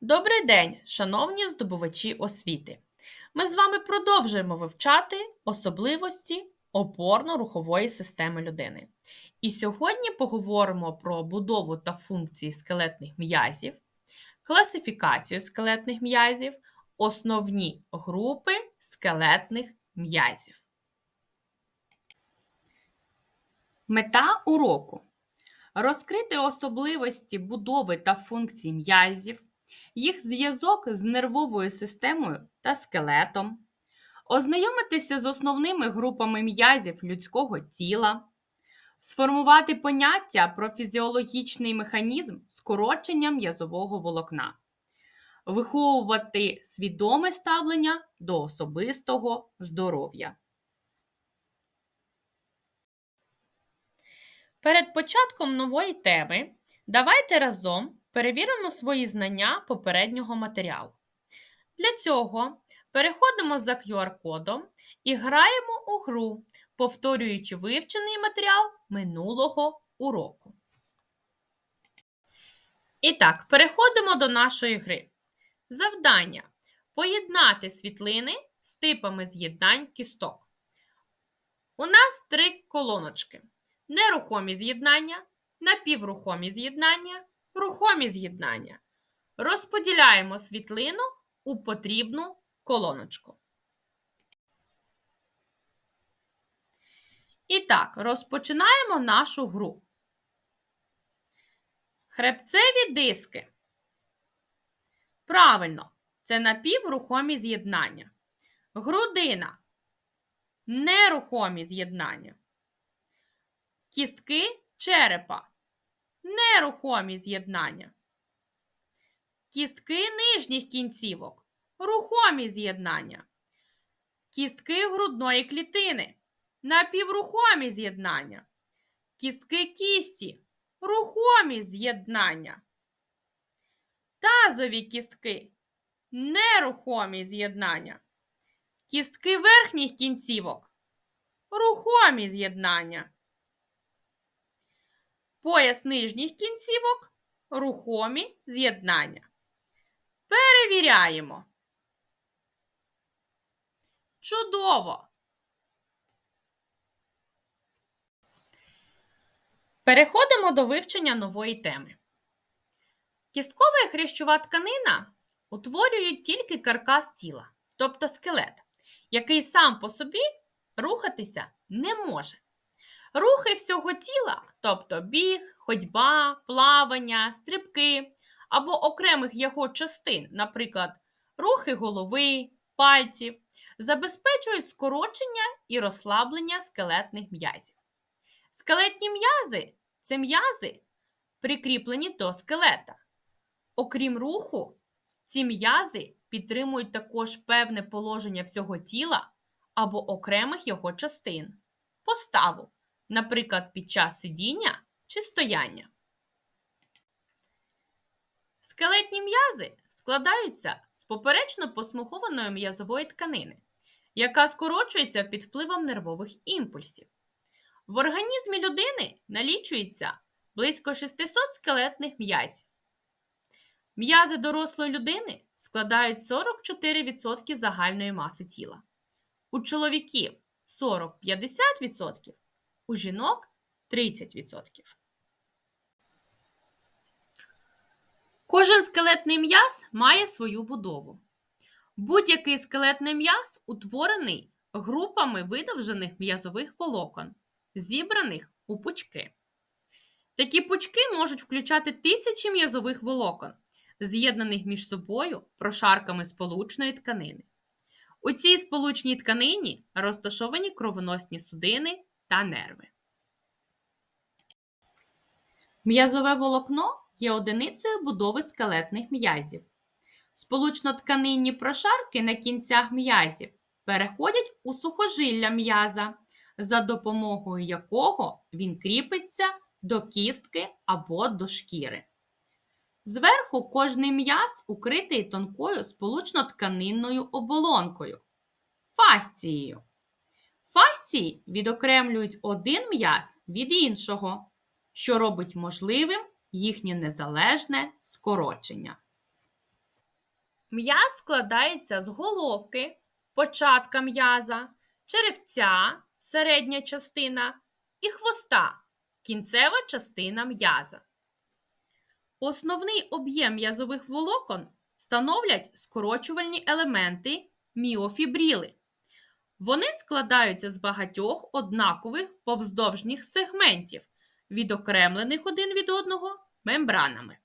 Добрий день, шановні здобувачі освіти! Ми з вами продовжуємо вивчати особливості опорно-рухової системи людини. І сьогодні поговоримо про будову та функції скелетних м'язів, класифікацію скелетних м'язів, основні групи скелетних м'язів. Мета уроку розкрити особливості будови та функцій м'язів їх зв'язок з нервовою системою та скелетом, ознайомитися з основними групами м'язів людського тіла, сформувати поняття про фізіологічний механізм скорочення м'язового волокна, виховувати свідоме ставлення до особистого здоров'я. Перед початком нової теми давайте разом перевіримо свої знання попереднього матеріалу. Для цього переходимо за QR-кодом і граємо у гру, повторюючи вивчений матеріал минулого уроку. І так, переходимо до нашої гри. Завдання поєднати світлини з типами з'єднань кісток. У нас три колоночки: нерухомі з'єднання, напіврухомі з'єднання рухомі з'єднання. Розподіляємо світлину у потрібну колоночку. І так, розпочинаємо нашу гру. Хребцеві диски. Правильно, це напіврухомі з'єднання. Грудина. Нерухомі з'єднання. Кістки черепа нерухомі з'єднання. Кістки нижніх кінцівок рухомі з'єднання. Кістки грудної клітини напіврухомі з'єднання. Кістки кісті рухомі з'єднання. Тазові кістки нерухомі з'єднання. Кістки верхніх кінцівок рухомі з'єднання. Пояс нижніх кінцівок рухомі з'єднання. Перевіряємо. Чудово! Переходимо до вивчення нової теми. Кісткова і хрящова тканина утворюють тільки каркас тіла, тобто скелет, який сам по собі рухатися не може. Рухи всього тіла, тобто біг, ходьба, плавання, стрибки або окремих його частин, наприклад, рухи голови, пальців, забезпечують скорочення і розслаблення скелетних м'язів. Скелетні м'язи це м'язи, прикріплені до скелета. Окрім руху, ці м'язи підтримують також певне положення всього тіла або окремих його частин, поставу наприклад, під час сидіння чи стояння. Скелетні м'язи складаються з поперечно посмухованої м'язової тканини, яка скорочується під впливом нервових імпульсів. В організмі людини налічується близько 600 скелетних м'язів. М'язи дорослої людини складають 44% загальної маси тіла. У чоловіків 40-50%, у жінок 30%. Кожен скелетний м'яз має свою будову. Будь-який скелетний м'яз утворений групами видовжених м'язових волокон, зібраних у пучки. Такі пучки можуть включати тисячі м'язових волокон, з'єднаних між собою прошарками сполучної тканини. У цій сполучній тканині розташовані кровоносні судини та нерви. М'язове волокно є одиницею будови скелетних м'язів. Сполучно-тканинні прошарки на кінцях м'язів переходять у сухожилля м'яза, за допомогою якого він кріпиться до кістки або до шкіри. Зверху кожний м'яз укритий тонкою сполучно-тканинною оболонкою фасцією. Фасції відокремлюють один м'яз від іншого, що робить можливим їхнє незалежне скорочення. М'яз складається з головки, початка м'яза, черевця, середня частина і хвоста, кінцева частина м'яза. Основний об'єм м'язових волокон становлять скорочувальні елементи міофібріли. Вони складаються з багатьох однакових повздовжніх сегментів, відокремлених один від одного мембранами.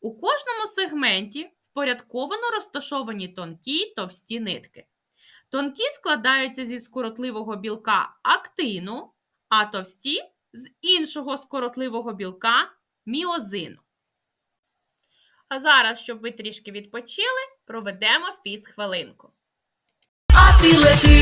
У кожному сегменті впорядковано розташовані тонкі й товсті нитки. Тонкі складаються зі скоротливого білка актину, а товсті з іншого скоротливого білка міозину. А зараз, щоб ви трішки відпочили, проведемо фіз-хвилинку. А ти лети,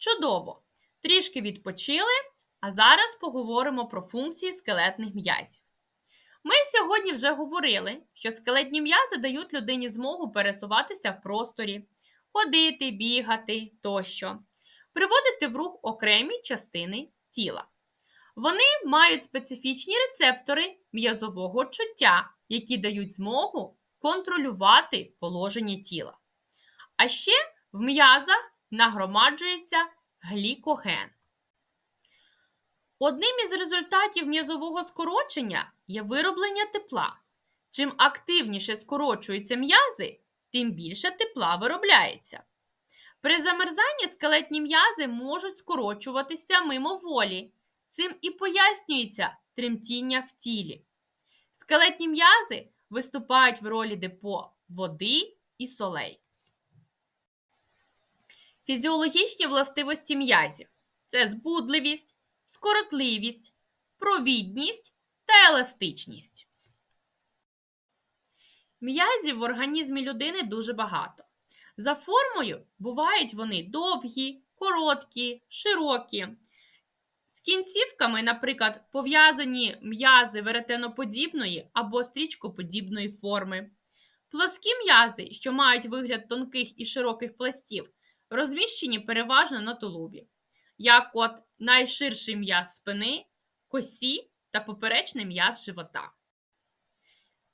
Чудово! Трішки відпочили, а зараз поговоримо про функції скелетних м'язів. Ми сьогодні вже говорили, що скелетні м'язи дають людині змогу пересуватися в просторі, ходити, бігати тощо, приводити в рух окремі частини тіла. Вони мають специфічні рецептори м'язового чуття, які дають змогу контролювати положення тіла. А ще в м'язах нагромаджується глікоген. Одним із результатів м'язового скорочення є вироблення тепла. Чим активніше скорочуються м'язи, тим більше тепла виробляється. При замерзанні скелетні м'язи можуть скорочуватися мимоволі. Цим і пояснюється тремтіння в тілі. Скелетні м'язи виступають в ролі депо води і солей. Фізіологічні властивості м'язів це збудливість, скоротливість, провідність та еластичність. М'язів в організмі людини дуже багато. За формою бувають вони довгі, короткі, широкі. З кінцівками, наприклад, пов'язані м'язи веретеноподібної або стрічкоподібної форми. Плоскі м'язи, що мають вигляд тонких і широких пластів, розміщені переважно на тулубі, як от найширший м'яз спини, косі та поперечний м'яз живота.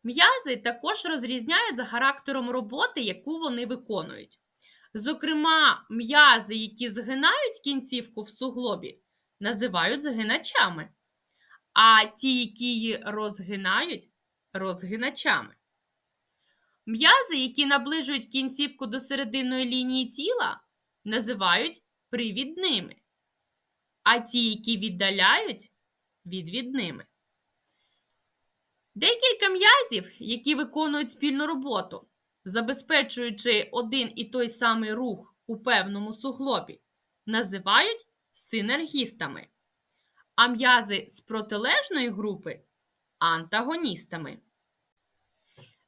М'язи також розрізняють за характером роботи, яку вони виконують. Зокрема, м'язи, які згинають кінцівку в суглобі, називають згиначами, а ті, які її розгинають, розгиначами. М'язи, які наближують кінцівку до серединної лінії тіла, називають привідними, а ті, які віддаляють відвідними. Декілька м'язів, які виконують спільну роботу, забезпечуючи один і той самий рух у певному суглобі, називають синергістами, а м'язи з протилежної групи антагоністами.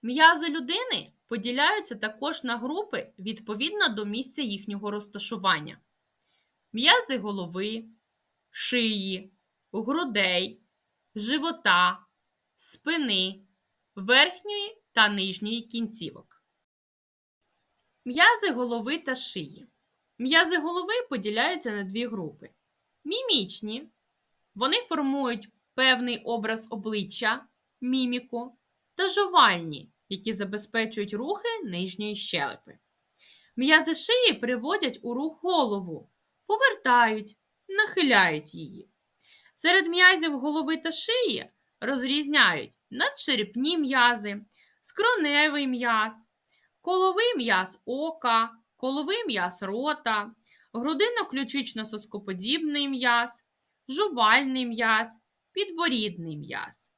М'язи людини поділяються також на групи відповідно до місця їхнього розташування: м'язи голови, шиї, грудей, живота, спини, верхньої та нижньої кінцівок. М'язи голови та шиї. М'язи голови поділяються на дві групи: мімічні. Вони формують певний образ обличчя, міміку та жувальні, які забезпечують рухи нижньої щелепи. М'язи шиї приводять у рух голову, повертають, нахиляють її. Серед м'язів голови та шиї розрізняють надчерепні м'язи, скроневий м'яз, коловий м'яз ока, коловий м'яз рота, грудино-ключично-соскоподібний м'яз, жувальний м'яз, підборідний м'яз.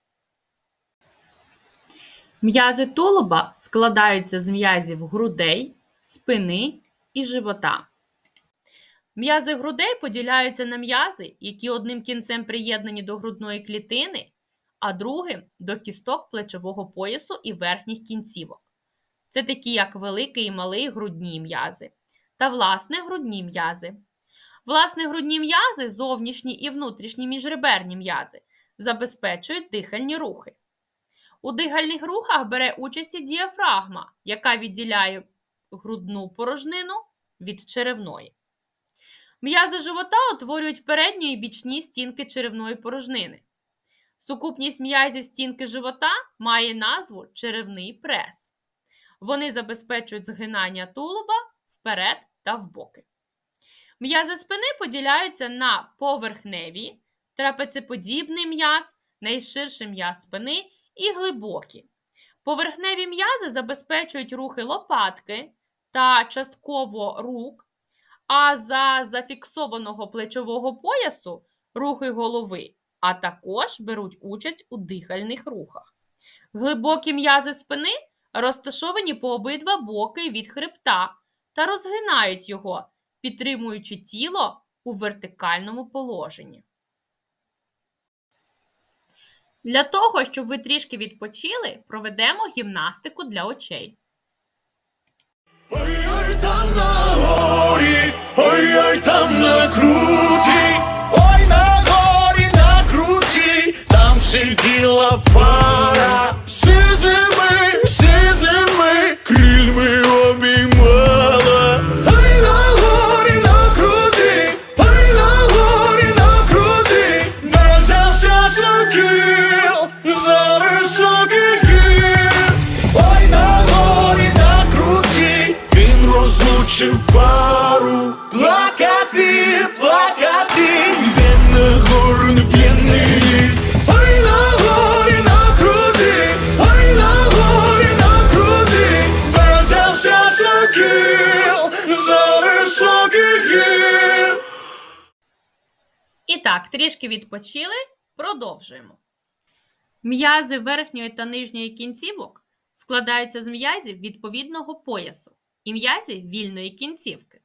М'язи тулуба складаються з м'язів грудей, спини і живота. М'язи грудей поділяються на м'язи, які одним кінцем приєднані до грудної клітини, а другим до кісток плечового поясу і верхніх кінцівок. Це такі, як великий і малий грудні м'язи та власне грудні м'язи. Власне грудні м'язи, зовнішні і внутрішні міжреберні м'язи, забезпечують дихальні рухи. У дихальних рухах бере участь і діафрагма, яка відділяє грудну порожнину від черевної. М'язи живота утворюють передні і бічні стінки черевної порожнини. Сукупність м'язів стінки живота має назву черевний прес. Вони забезпечують згинання тулуба вперед та вбоки. М'язи спини поділяються на поверхневі, трапецеподібний м'яз, найширший м'яз спини і глибокі. Поверхневі м'язи забезпечують рухи лопатки та частково рук, а за зафіксованого плечового поясу рухи голови, а також беруть участь у дихальних рухах. Глибокі м'язи спини розташовані по обидва боки від хребта та розгинають його, підтримуючи тіло у вертикальному положенні. Для того, щоб ви трішки відпочили, проведемо гімнастику для очей. Ой-ой там на горі, ой-ой так, трішки відпочили, продовжуємо. М'язи верхньої та нижньої кінцівок складаються з м'язів відповідного поясу і м'язів вільної кінцівки.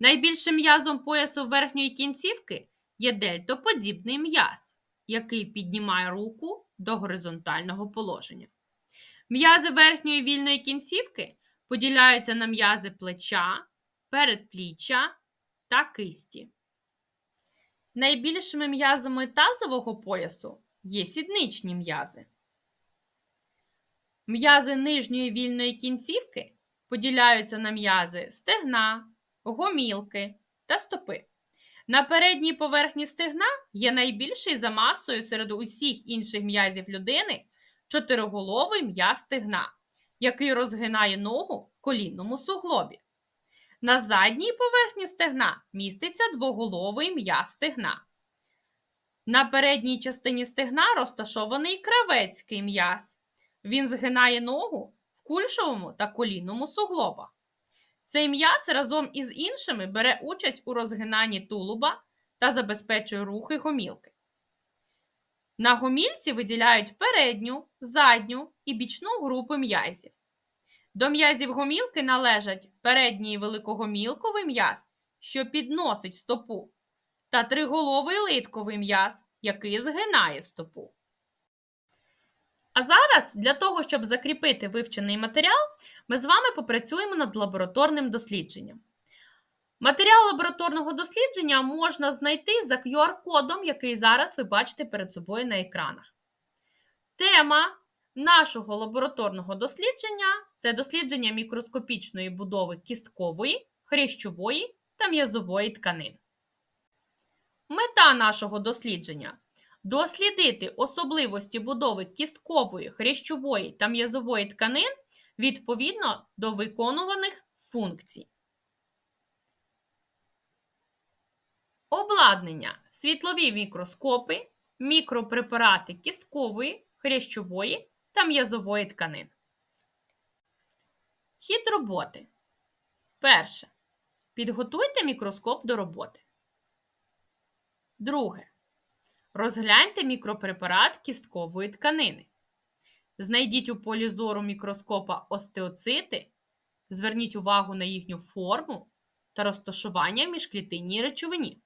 Найбільшим м'язом поясу верхньої кінцівки є дельтоподібний м'яз, який піднімає руку до горизонтального положення. М'язи верхньої вільної кінцівки поділяються на м'язи плеча, передпліччя та кисті. Найбільшими м'язами тазового поясу є сідничні м'язи. М'язи нижньої вільної кінцівки поділяються на м'язи стегна, гомілки та стопи. На передній поверхні стегна є найбільший за масою серед усіх інших м'язів людини чотириголовий м'яз стегна, який розгинає ногу в колінному суглобі. На задній поверхні стегна міститься двоголовий м'яз стегна. На передній частині стегна розташований кравецький м'яз. Він згинає ногу в кульшовому та колінному суглобах. Цей м'яз разом із іншими бере участь у розгинанні тулуба та забезпечує рухи гомілки. На гомільці виділяють передню, задню і бічну групи м'язів. До м'язів гомілки належать передній великогомілковий м'яз, що підносить стопу, та триголовий литковий м'яз, який згинає стопу. А зараз, для того, щоб закріпити вивчений матеріал, ми з вами попрацюємо над лабораторним дослідженням. Матеріал лабораторного дослідження можна знайти за QR-кодом, який зараз ви бачите перед собою на екранах. Тема нашого лабораторного дослідження це дослідження мікроскопічної будови кісткової, хрящової та м'язової тканин. Мета нашого дослідження дослідити особливості будови кісткової, хрящової та м'язової тканин відповідно до виконуваних функцій. Обладнання світлові мікроскопи, мікропрепарати кісткової, хрящової та м'язової тканин. Хід роботи. Перше. Підготуйте мікроскоп до роботи. Друге. Розгляньте мікропрепарат кісткової тканини. Знайдіть у полі зору мікроскопа остеоцити, зверніть увагу на їхню форму та розташування міжклітинній речовині.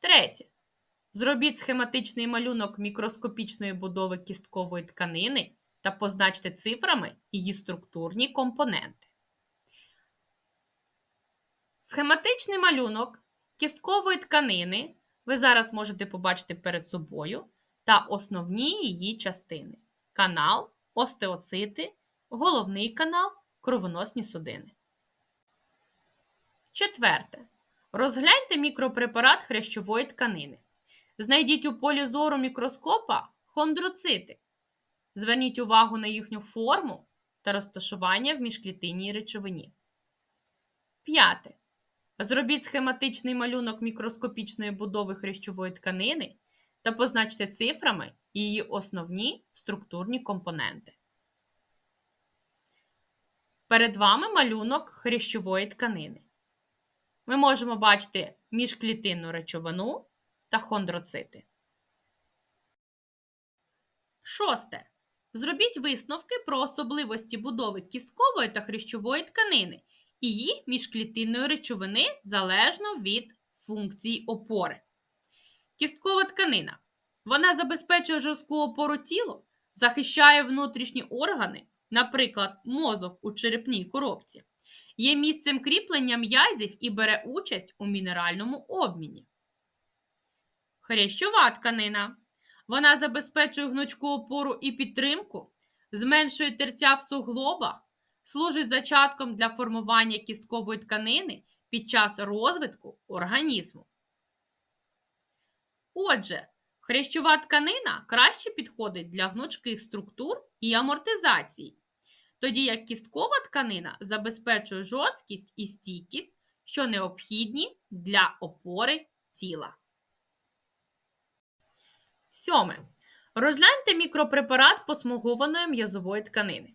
Третє. Зробіть схематичний малюнок мікроскопічної будови кісткової тканини та позначте цифрами її структурні компоненти. Схематичний малюнок кісткової тканини ви зараз можете побачити перед собою та основні її частини: канал, остеоцити, головний канал, кровоносні судини. Четверте. Розгляньте мікропрепарат хрящової тканини. Знайдіть у полі зору мікроскопа хондроцити. Зверніть увагу на їхню форму та розташування в міжклітинній речовині. П'яте. Зробіть схематичний малюнок мікроскопічної будови хрящової тканини та позначте цифрами її основні структурні компоненти. Перед вами малюнок хрящової тканини. Ми можемо бачити міжклітинну речовину та хондроцити. Шосте. Зробіть висновки про особливості будови кісткової та хрящової тканини і її міжклітинної речовини залежно від функцій опори. Кісткова тканина. Вона забезпечує жорстку опору тілу, захищає внутрішні органи, наприклад, мозок у черепній коробці, є місцем кріплення м'язів і бере участь у мінеральному обміні. Хрящова тканина. Вона забезпечує гнучку опору і підтримку, зменшує тертя в суглобах, служить зачатком для формування кісткової тканини під час розвитку організму. Отже, хрящова тканина краще підходить для гнучких структур і амортизації, тоді як кісткова тканина забезпечує жорсткість і стійкість, що необхідні для опори тіла. Сьоме. Розгляньте мікропрепарат посмугованої м'язової тканини.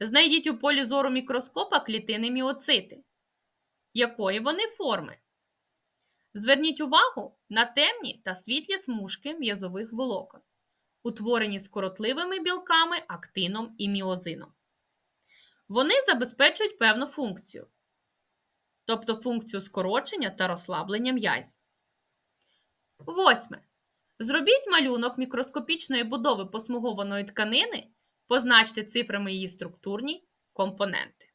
Знайдіть у полі зору мікроскопа клітини міоцити. Якої вони форми? Зверніть увагу на темні та світлі смужки м'язових волокон, утворені скоротливими білками, актином і міозином. Вони забезпечують певну функцію, тобто функцію скорочення та розслаблення м'язів. Восьме. Зробіть малюнок мікроскопічної будови посмугованої тканини, позначте цифрами її структурні компоненти.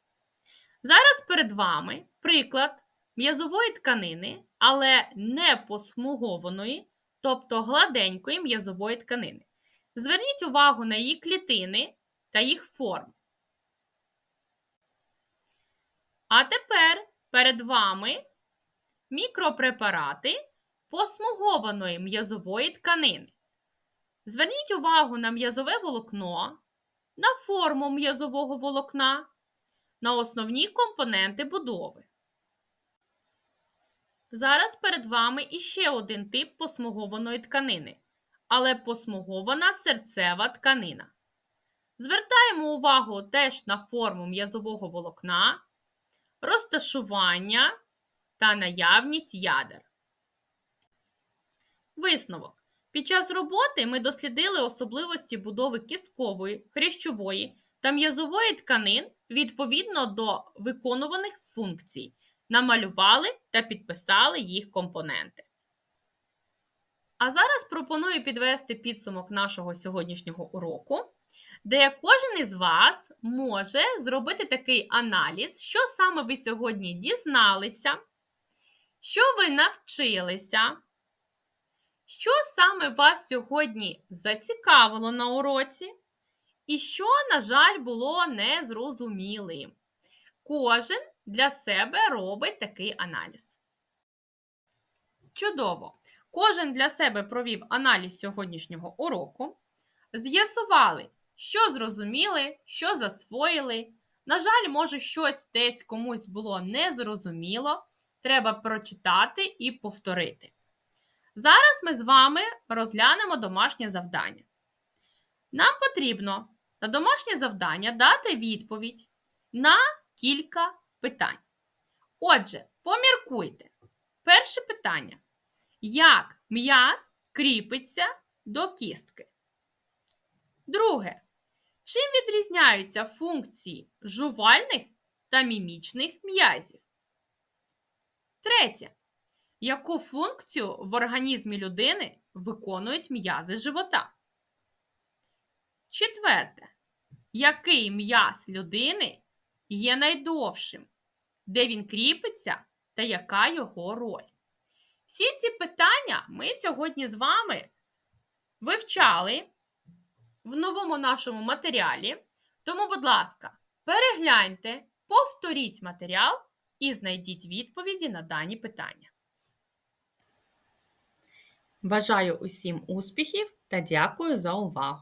Зараз перед вами приклад м'язової тканини, але не посмугованої, тобто гладенької м'язової тканини. Зверніть увагу на її клітини та їх форм. А тепер перед вами мікропрепарати посмугованої м'язової тканини. Зверніть увагу на м'язове волокно, на форму м'язового волокна, на основні компоненти будови. Зараз перед вами іще один тип посмугованої тканини, але посмугована серцева тканина. Звертаємо увагу теж на форму м'язового волокна, розташування та наявність ядер. Висновок. Під час роботи ми дослідили особливості будови кісткової, хрящової та м'язової тканин відповідно до виконуваних функцій, намалювали та підписали їх компоненти. А зараз пропоную підвести підсумок нашого сьогоднішнього уроку, де кожен із вас може зробити такий аналіз, що саме ви сьогодні дізналися, що ви навчилися. Що саме вас сьогодні зацікавило на уроці, і що, на жаль, було незрозумілим? Кожен для себе робить такий аналіз. Чудово! Кожен для себе провів аналіз сьогоднішнього уроку. З'ясували, що зрозуміли, що засвоїли. На жаль, може, щось десь комусь було незрозуміло. Треба прочитати і повторити. Зараз ми з вами розглянемо домашнє завдання. Нам потрібно на домашнє завдання дати відповідь на кілька питань. Отже, поміркуйте. Перше питання. Як м'яз кріпиться до кістки? Друге. Чим відрізняються функції жувальних та мімічних м'язів? Третє. Яку функцію в організмі людини виконують м'язи живота? Четверте. Який м'яз людини є найдовшим? Де він кріпиться та яка його роль? Всі ці питання ми сьогодні з вами вивчали в новому нашому матеріалі. Тому, будь ласка, перегляньте, повторіть матеріал і знайдіть відповіді на дані питання. Бажаю усім успіхів та дякую за увагу!